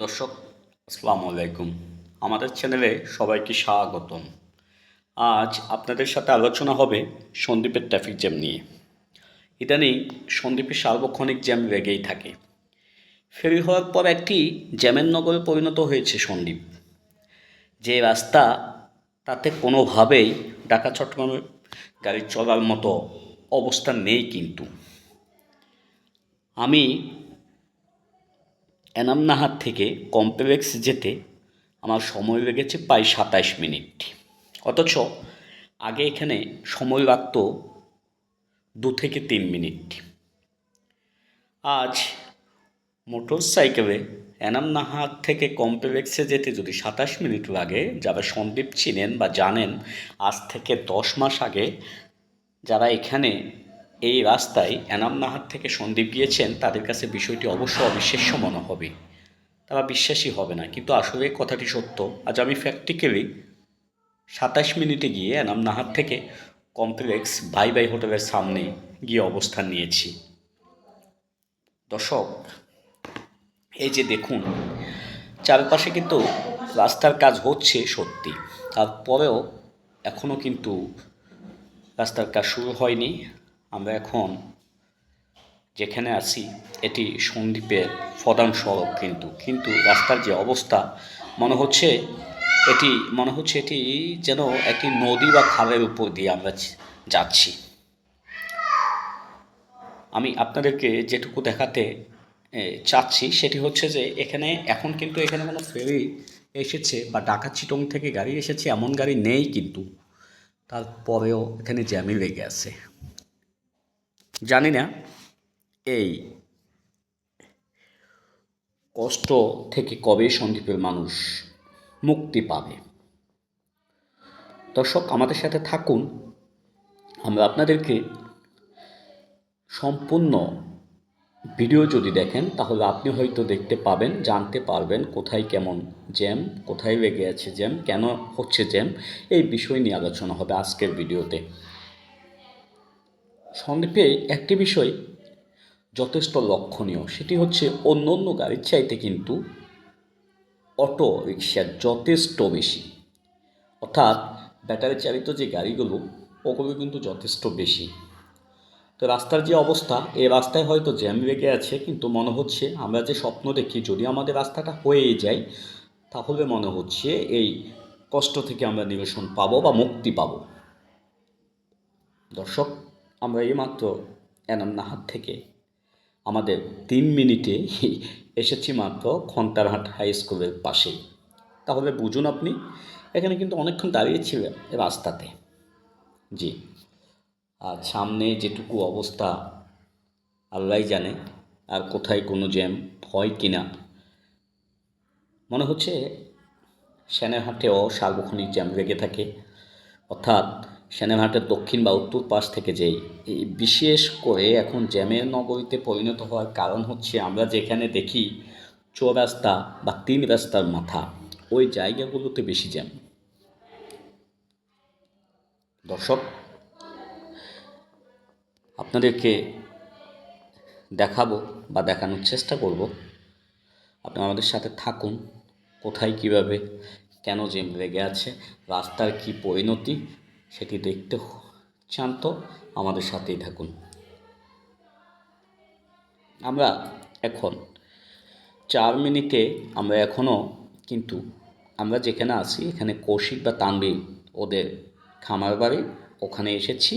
দর্শক, আসসালামু আলাইকুম। আমাদের চ্যানেলে সবাইকে স্বাগতম। আজ আপনাদের সাথে আলোচনা হবে সন্দ্বীপের ট্রাফিক জ্যাম নিয়ে। ইদানিং সন্দ্বীপে সার্বক্ষণিক জ্যাম লেগেই থাকে। ফেরি হওয়ার পর একটি জ্যামের নগরে পরিণত হয়েছে সন্দ্বীপ যে রাস্তা তাতে কোনোভাবেই ঢাকা চট্টগ্রামের গাড়ি চলার মতো অবস্থা নেই কিন্তু। আমি এনামনাহাট থেকে কমপ্লেক্স যেতে আমার সময় লেগেছে প্রায় সাতাশ মিনিট। অথচ আগে এখানে সময় লাগত দু থেকে তিন মিনিট। আজ মোটর সাইকেলে এনামনাহাট থেকে কমপ্লেক্সে যেতে যদি সাতাশ মিনিট লাগে, যারা সন্দীপ চিনেন বা জানেন, আজ থেকে দশ মাস আগে যারা এখানে এই রাস্তায় এনাম নাহার থেকে সন্দীপ গিয়েছেন, তাদের কাছে বিষয়টি অবশ্য অবিশ্বাস্য মনে হবে। তারা বিশ্বাসই হবে না, কিন্তু আসলে কথাটি সত্য। আজ আমি প্র্যাকটিক্যালি সাতাশ মিনিটে গিয়ে এনাম নাহার থেকে কমপ্লেক্স বাই বাই হোটেলের সামনে গিয়ে অবস্থান নিয়েছি। দর্শক, এই যে দেখুন, চারপাশে কিন্তু রাস্তার কাজ হচ্ছে সত্যি। তারপরেও এখনও কিন্তু রাস্তার কাজ শুরু হয়নি। আমরা এখন যেখানে আছি, এটি সন্দ্বীপের প্রধান সড়ক কিন্তু। কিন্তু রাস্তার যে অবস্থা, মনে হচ্ছে এটি, মনে হচ্ছে এটি যেন একটি নদী বা খালের উপর দিয়ে আমরা যাচ্ছি। আমি আপনাদেরকে যেটুকু দেখাতে চাচ্ছি, সেটি হচ্ছে যে এখানে, এখন কিন্তু এখানে কোনো ফেরি এসেছে বা ঢাকা চিটং থেকে গাড়ি এসেছে, এমন গাড়ি নেই কিন্তু। তারপরেও এখানে জ্যামই লেগে আছে। জানি না। এই কষ্ট থেকে কবে সন্দীপের মানুষ মুক্তি পাবে? দর্শক, আমাদের সাথে থাকুন। আমরা আপনাদেরকে সম্পূর্ণ ভিডিও যদি দেখেন, তাহলে আপনি হয়তো দেখতে পাবেন, জানতে পারবেন কোথায় কেমন জ্যাম, কোথায় লেগে আছে জ্যাম, কেন হচ্ছে জ্যাম, এই বিষয় নিয়ে আলোচনা হবে আজকের ভিডিওতে। সন্দীপে একটি বিষয় যথেষ্ট লক্ষণীয়, সেটি হচ্ছে অন্য অন্য গাড়ির চাইতে কিন্তু অটো রিক্সা যথেষ্ট বেশি। অর্থাৎ ব্যাটারি চালিত যে গাড়িগুলো, ওগুলো কিন্তু যথেষ্ট বেশি। তো রাস্তার যে অবস্থা এই রাস্তায় হয়তো জ্যাম লেগে আছে, কিন্তু মনে হচ্ছে আমরা যে স্বপ্ন দেখি, যদি আমাদের রাস্তাটা হয়ে যায়, তাহলে মনে হচ্ছে এই কষ্ট থেকে আমরা নিবেশন পাবো বা মুক্তি পাবো। দর্শক আমরা এইমাত্র এনান্নাহাট থেকে আমাদের তিন মিনিটে এসেছি মাত্র খন্তারহাট হাই স্কুলের পাশেই তাহলে বুঝুন আপনি, এখানে কিন্তু অনেকক্ষণ দাঁড়িয়েছিলেন রাস্তাতে। জি, আর সামনে যেটুকু অবস্থা, আল্লাহ জানে আর কোথায় কোনো জ্যাম হয় কি না মনে হচ্ছে সেনাহাটেও সার্বক্ষণিক জ্যাম লেগে থাকে। অর্থাৎ সেনাহাটের দক্ষিণ বা উত্তর পাশ থেকে যেই। বিশেষ করে এখন জ্যামের নগরীতে পরিণত হওয়ার কারণ হচ্ছে আমরা যেখানে দেখি চৌরাস্তা বা তিন রাস্তার মাথা, ওই জায়গাগুলোতে বেশি জ্যাম। দর্শক, আপনাদেরকে দেখাবো বা দেখানোর চেষ্টা করব। আপনি আমাদের সাথে থাকুন, কোথায় কীভাবে, কেন জ্যাম লেগে আছে, রাস্তার কি পরিণতি সেটি দেখতে চান তো আমাদের সাথেই থাকুন। আমরা এখন চার মিনিটে, আমরা এখনও কিন্তু আমরা যেখানে আছি, এখানে কৌশিক বা তানবীর ওদের খামার বাড়ি, ওখানে এসেছি।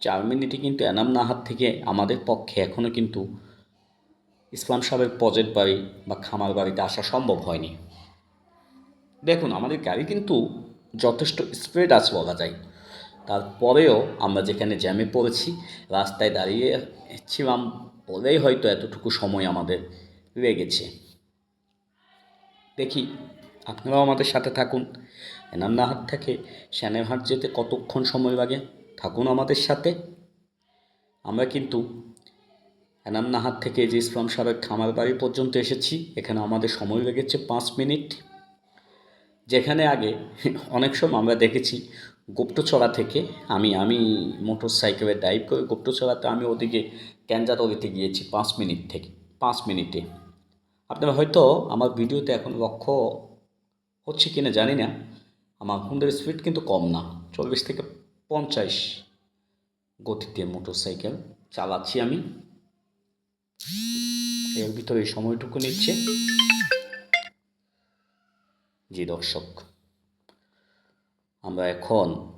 চার মিনিটে কিন্তু এনাম নাহার থেকে আমাদের পক্ষে এখনও কিন্তু ইসলাম সাহেবের প্রজেক্ট বাড়ি বা খামার বাড়িতে আসা সম্ভব হয়নি। দেখুন, আমাদের গাড়ি কিন্তু যথেষ্ট স্প্রেড আছে বলা যায়। তারপরেও আমরা যেখানে জ্যামে পড়েছি, রাস্তায় দাঁড়িয়ে ছিলাম বলেই হয়তো এতটুকু সময় আমাদের লেগেছে। দেখি, আপনারাও আমাদের সাথে থাকুন। এনান্নাহাট থেকে শ্যানেরহাট যেতে কতক্ষণ সময় লাগে, থাকুন আমাদের সাথে। আমরা কিন্তু এনামনাহাট থেকে যে ইসলাম সাহেবের খামার বাড়ি পর্যন্ত এসেছি, এখানে আমাদের সময় লেগেছে পাঁচ মিনিট। যেখানে আগে অনেক সময় আমরা দেখেছি গুপ্তছড়া থেকে আমি আমি মোটর সাইকেলে ড্রাইভ করে গুপ্তছড়াতে আমি ওদিকে ক্যাঞ্জাতলিতে গিয়েছি পাঁচ মিনিট থেকে, পাঁচ মিনিটে। আপনারা হয়তো আমার ভিডিওতে এখন লক্ষ্য হচ্ছে কি না জানি না, আমার হুন্ডার স্পিড কিন্তু কম না, চল্লিশ থেকে পঞ্চাশ গতিতে মোটরসাইকেল চালাচ্ছি আমি। এর ভিতরে সময়টুকু নিচ্ছে। জি দর্শক। আমরা এখন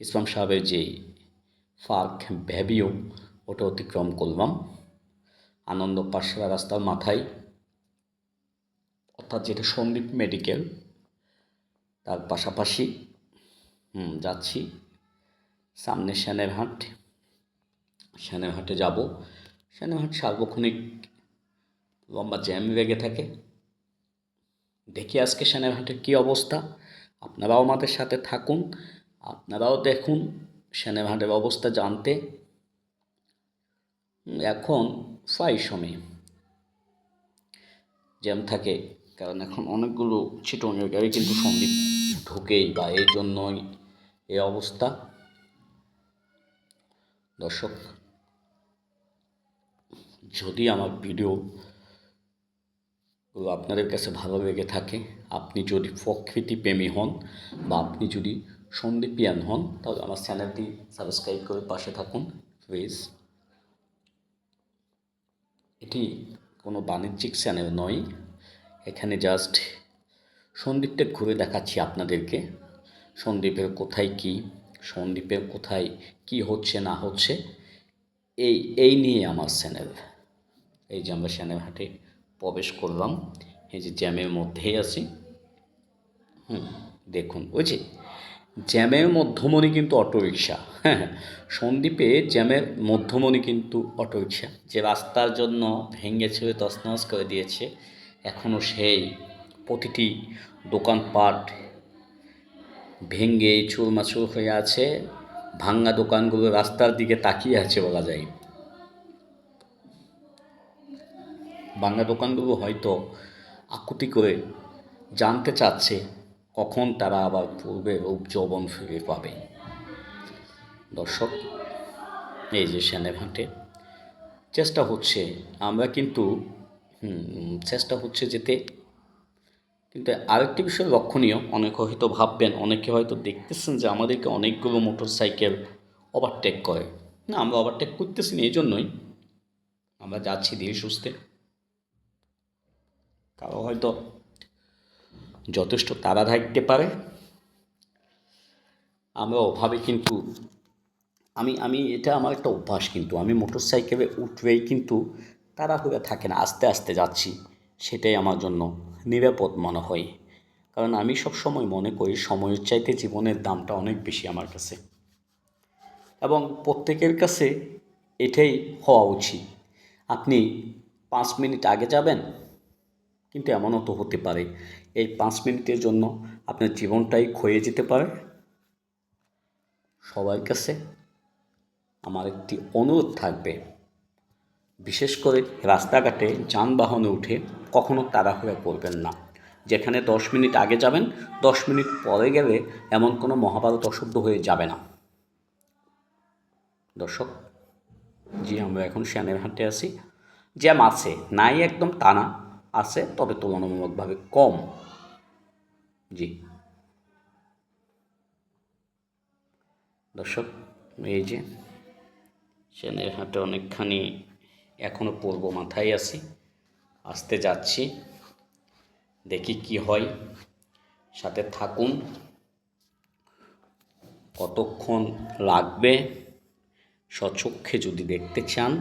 ইসলাম সাহেবের যে পার্ক ভ্যাবিও, ওটা অতিক্রম করলাম। আনন্দ পাশরা রাস্তার মাথায়, অর্থাৎ যেটা সন্দীপ মেডিকেল, তার পাশাপাশি, হুম, যাচ্ছি। সামনে শ্যানেরহাট শ্যানেরহাটে যাব। শ্যানেরহাট সার্বক্ষণিক লম্বা জ্যাম লেগে থাকে। দেখি আজকে শ্যানেরহাটের কী অবস্থা। আপনারাও আমাদের সাথে থাকুন, আপনারাও দেখুন শ্যানেরহাটের অবস্থা জানতে। এখন প্রায় সময়। জ্যাম থাকে, কারণ এখন অনেকগুলো ছিটনের গাড়ি কিন্তু সন্দীপ ঢুকেই বা এই জন্যই এই অবস্থা। দর্শক, যদি আমার ভিডিও আপনাদের কাছে ভালো লেগে থাকে, আপনি যদি প্রকৃতি প্রেমী হন বা আপনি যদি সন্দীপিয়ান হন, তাহলে আমার চ্যানেলটি সাবস্ক্রাইব করে পাশে থাকুন, প্লিজ। এটি কোনো বাণিজ্যিক চ্যানেল নয়, এখানে জাস্ট সন্দীপটা ঘুরে দেখাচ্ছি আপনাদেরকে, সন্দীপের কোথায় কি, সন্দীপের কোথায় কি হচ্ছে, না হচ্ছে, এই এই নিয়ে আমার চ্যানেল, এই যে আমরা চ্যানেল হাটে। প্রবেশ করলাম। এই যে জ্যামের মধ্যেই আছি। হুম, দেখুন, ওই যে জ্যামের মধ্যমণি কিন্তু অটোরিকশা। হ্যাঁ সন্দ্বীপে জ্যামের মধ্যমণি কিন্তু অটোরিকশা। যে রাস্তার জন্য ভেঙে ছেড়ে তছনছ করে দিয়েছে এখনও সেই প্রতিটি দোকানপাট ভেঙে চুরমাচুর হয়ে আছে। ভাঙ্গা দোকানগুলো রাস্তার দিকে তাকিয়ে আছে বলা যায়। ভাঙ্গা দোকানগুলো হয়তো আকুতি করে জানতে চাচ্ছে কখন তারা আবার পূর্বের রূপ যৌবন ফিরে পাবে। দর্শক, এই যে সেনেঘাটে চেষ্টা হচ্ছে, আমরা কিন্তু চেষ্টা হচ্ছে যেতে। কিন্তু আরেকটি বিষয় লক্ষণীয়, অনেকে হয়তো ভাববেন, অনেকে হয়তো দেখতেছেন যে আমাদেরকে অনেকগুলো মোটর সাইকেল ওভারটেক করে। না, আমরা ওভারটেক করতেছি না, এই জন্যই আমরা যাচ্ছি ধীরে সুস্থে। কারও হয়তো যথেষ্ট তাড়া থাকতে পারে। আমরা অভাবে কিন্তু, আমি আমি এটা আমার একটা অভ্যাস কিন্তু, আমি মোটর সাইকেলে উঠবেই কিন্তু তাড়াহুড়া থাকে না, আস্তে আস্তে যাচ্ছি, সেটাই আমার জন্য নিরাপদ মনে হয়। কারণ আমি সব সময় মনে করি সময়ের চাইতে জীবনের দামটা অনেক বেশি আমার কাছে। এবং প্রত্যেকের কাছে এটাই হওয়া উচিত। আপনি পাঁচ মিনিট আগে যাবেন কিন্তু এমনও তো হতে পারে। এই পাঁচ মিনিটের জন্য আপনার জীবনটাই ক্ষয়ে যেতে পারে। সবার কাছে আমার একটি অনুরোধ থাকবে, বিশেষ করে রাস্তাঘাটে যানবাহনে উঠে কখনো তাড়াহুড়া করবেন না। যেখানে দশ মিনিট আগে যাবেন, দশ মিনিট পরে গেলে এমন কোনো মহাভারত অশুদ্ধ হয়ে যাবে না। দর্শক, জি, আমরা এখন শ্যানের হাটে আছি। জ্যাম আছে, নাই একদম তা না আছে, তবে তুলনামূলকভাবে কম। জি। দর্শক, এই যে শ্যানের হাটে অনেকখানি এখনও পূর্ব মাথায় আছি, আসতে যাচ্ছি, দেখি কি হয়। সাথে থাকুন। কতক্ষণ লাগবে? সচক্ষে যদি দেখতে চান,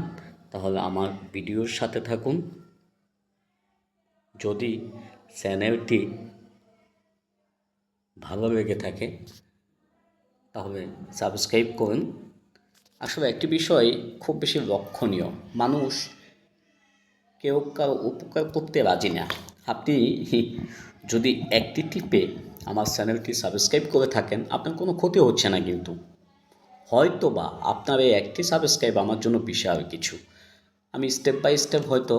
তাহলে আমার ভিডিওর সাথে থাকুন। যদি চ্যানেলটি ভালো লেগে থাকে, তাহলে সাবস্ক্রাইব করুন। আসলে একটি বিষয় খুব বেশি লক্ষণীয়, মানুষ কেউ কারও উপকার করতে রাজি না। আপনি যদি একটি টিপে আমার চ্যানেলটি সাবস্ক্রাইব করে থাকেন, আপনার কোনো ক্ষতি হচ্ছে না কিন্তু। হয়তো বা আপনার এই একটি সাবস্ক্রাইব আমার জন্য বিশাল কিছু। আমি স্টেপ বাই স্টেপ হয়তো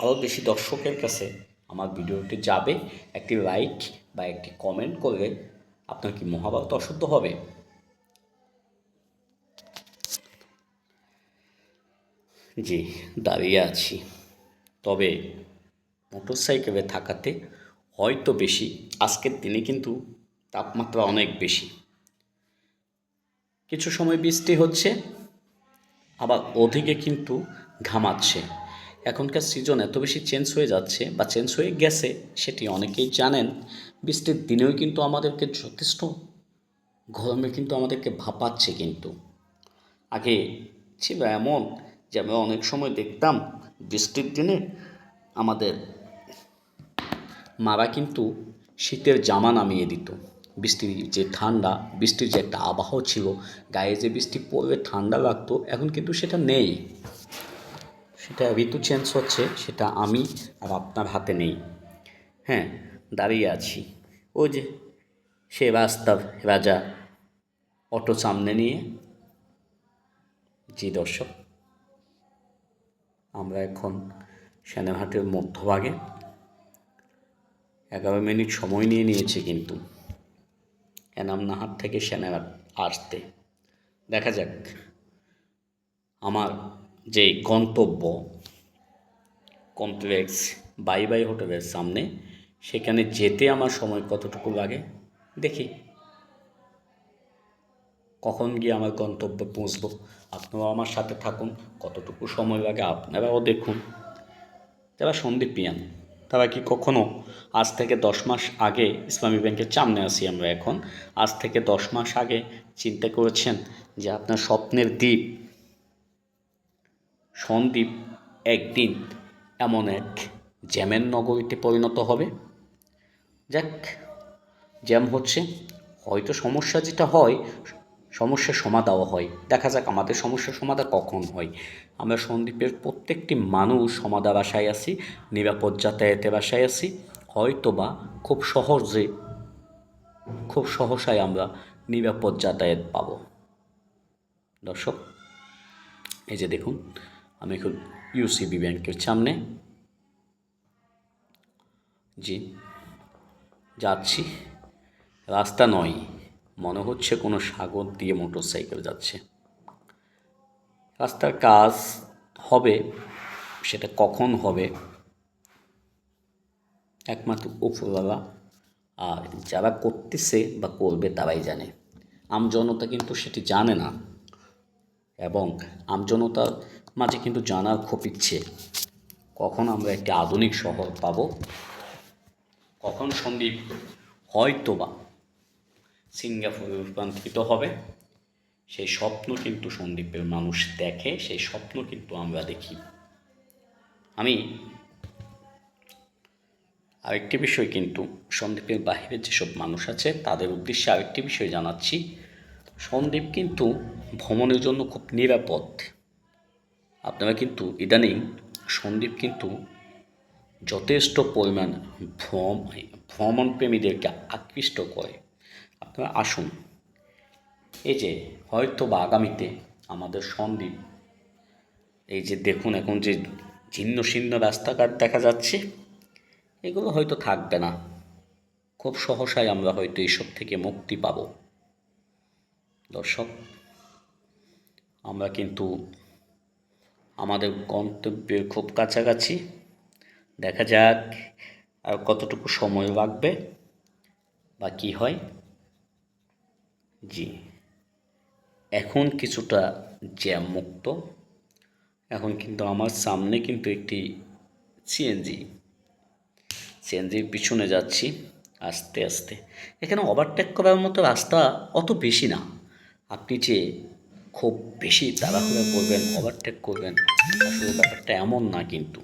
আরও বেশি দর্শকের কাছে আমার ভিডিওটি যাবে, একটি লাইক বা একটি কমেন্ট করলে আপনার কি মহাভারত অশুদ্ধ হবে? জি, দাঁড়িয়ে আছি। তবে মোটরসাইকেলে থাকাতে হয়তো বেশি, আজকের দিনে কিন্তু তাপমাত্রা অনেক বেশি। কিছু সময় বৃষ্টি হচ্ছে, আবার ওদিকে কিন্তু ঘামাচ্ছে। এখনকার সিজন এত বেশি চেঞ্জ হয়ে যাচ্ছে বা চেঞ্জ হয়ে গেছে, সেটি অনেকেই জানেন। বৃষ্টির দিনেও কিন্তু আমাদেরকে যথেষ্ট গরমে কিন্তু আমাদেরকে ভাপাচ্ছে কিন্তু। আগে ছিল এমন যে আমরা অনেক সময় দেখতাম বৃষ্টির দিনে আমাদের মারা কিন্তু শীতের জামা নামিয়ে দিত। বৃষ্টির যে ঠান্ডা, বৃষ্টির যে একটা আবহাওয়া ছিল, গায়ে যে বৃষ্টি পড়বে, ঠান্ডা লাগতো, এখন কিন্তু সেটা নেই। সেটা ঋতু চেঞ্জ হচ্ছে, সেটা আমি আর আপনার হাতে নেই। হ্যাঁ দাঁড়িয়ে আছি। ও যে, সে বাস্তব রাজা অটো সামনে নিয়ে। জি দর্শক, আমরা এখন সেনাঘাটের মধ্যভাগে। এগারো মিনিট সময় নিয়ে নিয়েছি কিন্তু। এনামনাহাট থেকে সেনাঘাট আসতে। দেখা যাক, আমার যে গন্তব্য, কমপ্লেক্স, বাই বাই হোটেলের সামনে, সেখানে যেতে আমার সময় কতটুকু লাগে? দেখি। কখন গিয়ে আমার গন্তব্যে পৌঁছবো? আপনারাও আমার সাথে থাকুন। কতটুকু সময় লাগে আপনারাও দেখুন। যারা সন্দীপ পিয়ান তারা কি কখনো আজ থেকে দশ মাস আগে ইসলামী ব্যাংকের সামনে আসি আমরা এখন? আজ থেকে দশ মাস আগে চিন্তা করেছেন যে আপনার স্বপ্নের দ্বীপ সন্দ্বীপ একদিন এমন এক জ্যামের নগরীতে পরিণত হবে। যাক, জ্যাম হচ্ছে, হয়তো সমস্যা যেটা হয়, সমস্যার সমাধাও হয়। দেখা যাক আমাদের সমস্যার সমাধান কখন হয়। আমরা সন্দ্বীপের প্রত্যেকটি মানুষ সমাধার বাসায় আছি, নিরাপদ যাতায়াতে বাসায় আছি। হয়তো বা খুব সহজে, খুব সহসায় আমরা নিরাপদ যাতায়াত পাব। দর্শক, এই যে দেখুন আমি এখন ইউসিবি ব্যাংকের সামনে। জি, যাচ্ছি। রাস্তা নয়, মনে হচ্ছে কোনো সাগর দিয়ে মোটর সাইকেল যাচ্ছে। রাস্তার কাজ হবে, সেটা কখন হবে? একমাত্র উপরওয়ালা, আর যারা করতেছে বা করবে তারাই জানে। আমজনতা কিন্তু সেটি জানে না। এবং আমজনতার মাঝে কিন্তু জানার খুব ইচ্ছে। কখন আমরা একটি আধুনিক শহর পাব? কখন সন্দীপ হয়তো বা সিঙ্গাপুরে রূপান্তরিত হবে? সেই স্বপ্ন কিন্তু সন্দীপের মানুষ দেখে, সেই স্বপ্ন কিন্তু আমরা দেখি। আমি আরেকটি বিষয় কিন্তু সন্দীপের বাহিরের যেসব মানুষ আছে, তাদের উদ্দেশ্যে আরেকটি বিষয় জানাচ্ছি। সন্দীপ কিন্তু ভ্রমণের জন্য খুব নিরাপদ। আপনারা কিন্তু ইদানিং সন্দীপ কিন্তু যথেষ্ট পরিমাণ ভ্রম ভ্রমণ প্রেমীদেরকে আকৃষ্ট করে। আপনারা আসুন, এই যে হয়তো বা আগামীতে আমাদের সন্দীপ, এই যে দেখুন এখন যে ছিন্ন ছিন্ন রাস্তাঘাট দেখা যাচ্ছে, এগুলো হয়তো থাকবে না। খুব সহসায় আমরা হয়তো এইসব থেকে মুক্তি পাব। দর্শক, আমরা কিন্তু আমাদের গন্তব্যের খুব কাছাকাছি। দেখা যাক আর কতটুকু সময় লাগবে বা কী হয়। জি, এখন কিছুটা জ্যাম মুক্ত এখন কিন্তু আমার সামনে কিন্তু একটি সিএনজি সিএনজির পিছনে যাচ্ছি আস্তে আস্তে। এখানে ওভারটেক করার মতো রাস্তা অত বেশি না। আপনি যে খুব বেশি তাড়াহুড়া করবেন ওভারটেক করবেন। আসলে ব্যাপারটা এমন না কিন্তু।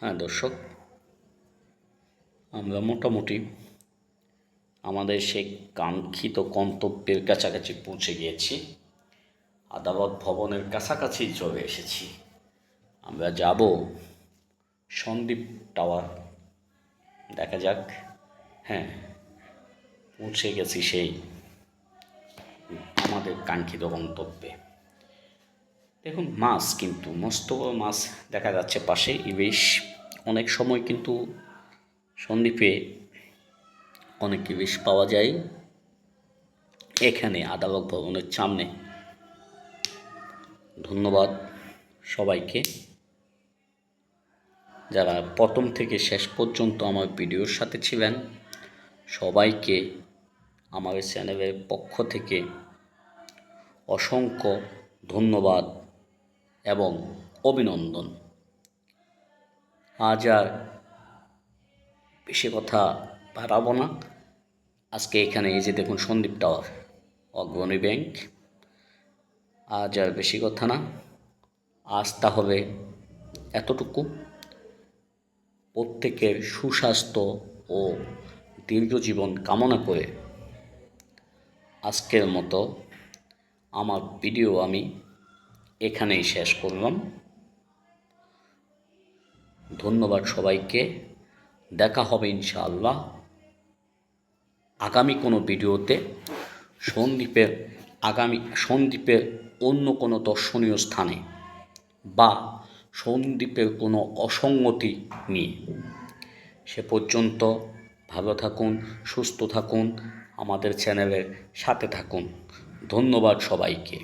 হ্যাঁ দর্শক আমরা মোটামুটি আমাদের সেই কাঙ্ক্ষিত গন্তব্যের কাছাকাছি পৌঁছে গিয়েছি। আদালত ভবনের কাছাকাছি চলে এসেছি। আমরা যাব সন্দীপ টাওয়ার। দেখা যাক হ্যাঁ পৌঁছে গেছি সেই আমাদের কাঙ্ক্ষিত গন্তব্যে। দেখুন, মাছ কিন্তু, মস্ত মাছ দেখা যাচ্ছে পাশে। ইলিশ, অনেক সময় কিন্তু সন্দ্বীপে অনেক ইলিশ পাওয়া যায়। এখানে আদালত ভবনের সামনে। ধন্যবাদ সবাইকে। যারা প্রথম থেকে শেষ পর্যন্ত আমার ভিডিওর সাথে ছিলেন, সবাইকে এই চ্যানেলের পক্ষ থেকে অসংখ্য ধন্যবাদ এবং অভিনন্দন। আজ আর বেশি কথা বাড়াবো না। আজকে এখানে এই যে দেখুন সন্দীপ টাওয়ার, অগ্রণী ব্যাংক। আজ আর বেশি কথা না। আজ তাহলে এতটুকু। প্রত্যেকের সুস্বাস্থ্য ও দীর্ঘ জীবন কামনা করে আজকের মতো আমার ভিডিও আমি এখানেই শেষ করলাম। ধন্যবাদ সবাইকে। দেখা হবে ইনশাআল্লাহ আগামী কোনো ভিডিওতে। সন্দ্বীপের আগামী সন্দ্বীপের অন্য কোনো দর্শনীয় স্থানে বা সন্দ্বীপের কোনো অসঙ্গতি নিয়ে। সে পর্যন্ত ভালো থাকুন, সুস্থ থাকুন। আমাদের চ্যানেলের সাথে থাকুন। ধন্যবাদ সবাইকে।